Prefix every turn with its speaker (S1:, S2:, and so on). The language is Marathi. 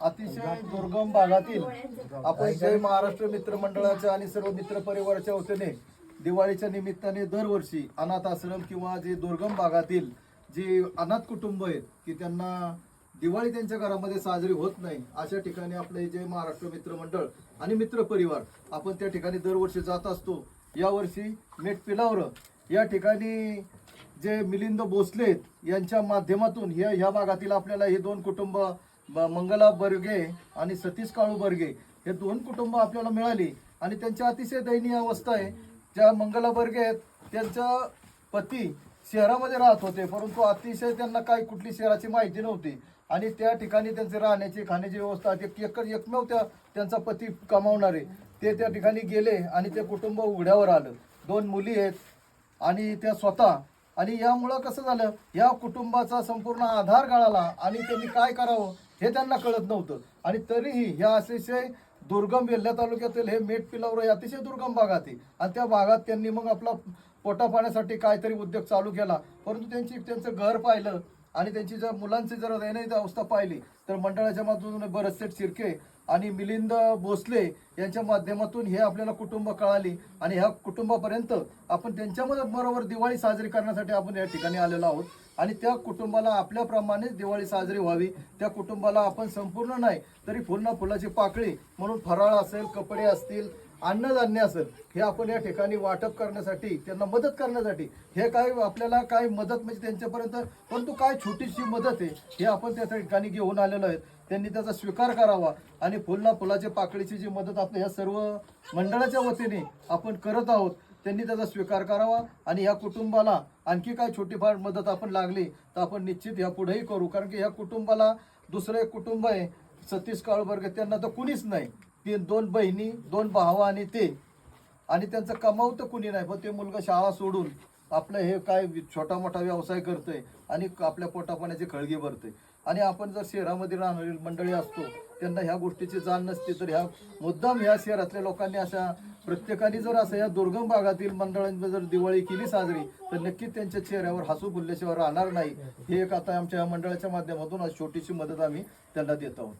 S1: अतिशय दुर्गम भागातील आपण जय महाराष्ट्र मित्र मंडळाच्या आणि सर्व मित्र परिवाराच्या वतीने दिवाळीच्या निमित्ताने दरवर्षी अनाथ आश्रम किंवा जे दुर्गम भागातील जे अनाथ कुटुंब आहेत की त्यांना दिवाळी त्यांच्या घरामध्ये साजरी होत नाही अशा ठिकाणी आपले जे महाराष्ट्र मित्र मंडळ आणि मित्र परिवार आपण त्या ठिकाणी दरवर्षी जात असतो. यावर्षी मेट पिलावर या ठिकाणी जे मिलिंद भोसले आहेत, यांच्या माध्यमातून ह्या ह्या भागातील आपल्याला हे दोन कुटुंब मंगला बर्गे आणि सतीश काळू बर्गे हे दोन कुटुंब आपल्याला मिळाली. आणि त्यांची अतिशय दयनीय अवस्था आहे. ज्या मंगला बर्गे आहेत त्यांचा पती शहरामध्ये राहत होते परंतु अतिशय त्यांना काही कुठली शहराची माहिती नव्हती. आणि त्या ठिकाणी त्यांची राहण्याची खाण्याची व्यवस्था एक एक एकमेव त्या त्यांचा पती कमावणारे ते त्या ठिकाणी गेले आणि ते कुटुंब उघड्यावर आलं. दोन मुली आहेत आणि त्या स्वतः. आणि यामुळं कसं झालं? या कुटुंबाचा संपूर्ण आधार गळाला आणि त्यांनी काय करावं? हे त्यांना कळत नव्हतं. आणि तरीही ह्या अतिशय दुर्गम वेल्हा तालुक्यातील हे मेट पिलावर हे अतिशय दुर्गम भागात आहे आणि त्या भागात त्यांनी मग आपला पोटा पाण्यासाठी काहीतरी उद्योग चालू केला. परंतु त्यांची त्यांचं घर पाहिलं. आणि त्यांची जर मुलांची जर दैनंदिन अवस्था पाहिली तर मंडळाच्या माध्यमातून बरससेठ शिर्के आणि मिलिंद भोसले यांच्या माध्यमातून हे आपल्याला कुटुंब कळाली आणि ह्या कुटुंबापर्यंत आपण त्यांच्यामध्ये बरोबर दिवाळी साजरी करण्यासाठी आपण या ठिकाणी आलेलो आहोत. आणि त्या कुटुंबाला आपल्याप्रमाणेच दिवाळी साजरी व्हावी. त्या कुटुंबाला आपण संपूर्ण नाही तरी फुलना फुलाची पाकळी म्हणून फराळ असेल कपडे असतील अन्नधान्य असेल हे आपण या ठिकाणी वाटप करण्यासाठी त्यांना मदत करण्यासाठी हे काय आपल्याला काय मदत म्हणजे त्यांच्यापर्यंत परंतु काय छोटीशी मदत आहे हे आपण त्या ठिकाणी घेऊन आलेलो आहेत. त्यांनी त्याचा स्वीकार करावा आणि फुलना फुलाच्या पाकळीची जी मदत आपण ह्या सर्व मंडळाच्या वतीने आपण करत आहोत त्यांनी त्याचा स्वीकार करावा आणि या कुटुंबाला आणखी काय छोटीफार मदत आपण लागली तर आपण निश्चित ह्या पुढेही करू. कारण की ह्या कुटुंबाला दुसरं एक कुटुंब आहे सतीश काळबर्ग त्यांना तर कुणीच नाही. तीन दोन बहिणी दोन भावा आणि ते. आणि त्यांचं कमावतं कुणी नाही पण ते मुलगा शाळा सोडून आपलं हे काय छोटा मोठा व्यवसाय करतोय आणि आपल्या पोटापाण्याची खळगी भरतोय. आणि आपण जर शहरामध्ये राहणारी मंडळी असतो त्यांना ह्या गोष्टीची जाण नसते तर ह्या मुद्दाम ह्या शहरातल्या लोकांनी अशा प्रत्येकाने जर असं या दुर्गम भागातील मंडळांची जर दिवाळी केली साजरी तर नक्कीच त्यांच्या चेहऱ्यावर हसू फुलल्याशिवाय राहणार नाही. हे एक आता आमच्या या मंडळाच्या माध्यमातून आज छोटीशी मदत आम्ही त्यांना देत आहोत.